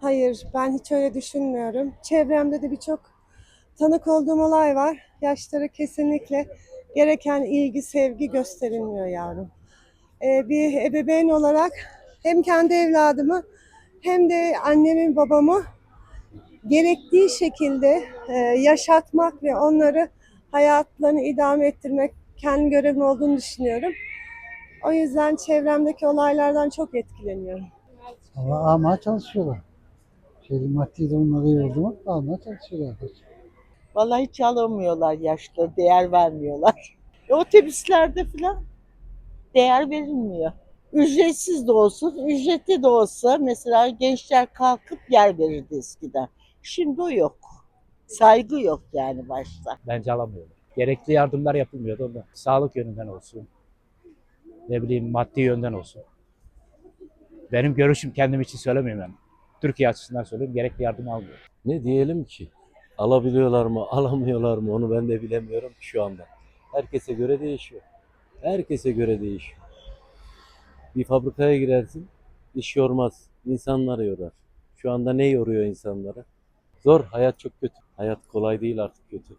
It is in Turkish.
Hayır, ben hiç öyle düşünmüyorum. Çevremde de birçok tanık olduğum olay var. Yaşlara kesinlikle gereken ilgi, sevgi gösterilmiyor yavrum. Ee, bir ebeveyn olarak hem kendi evladımı hem de annemin babamı gerektiği şekilde e, yaşatmak ve onları hayatlarını idame ettirmek kendi görevim olduğunu düşünüyorum. O yüzden çevremdeki olaylardan çok etkileniyorum. Ama almaya çalışıyorlar. Şeyli maddi durumları iyi oldu mu almaya çalışıyorlar. Vallahi hiç alamıyorlar yaşlı, değer vermiyorlar. E, Otobüslerde falan değer verilmiyor. Ücretsiz de olsun, ücretli de olsa mesela gençler kalkıp yer verirdi eskiden. Şimdi o yok. Saygı yok yani başta. bence alamıyorlar. Gerekli yardımlar yapılmıyordu ondan. Sağlık yönünden olsun. Ne bileyim maddi yönden olsun. Benim görüşüm kendim için söylemiyorum ben. Türkiye açısından söylüyorum. Gerekli yardım almıyor. Ne diyelim ki? Alabiliyorlar mı, alamıyorlar mı onu ben de bilemiyorum şu anda. Herkese göre değişiyor. Herkese göre değişiyor. Bir fabrikaya girersin, iş yormaz. İnsanları yorar. Şu anda ne yoruyor insanları? Zor, hayat çok kötü. Hayat kolay değil artık kötü.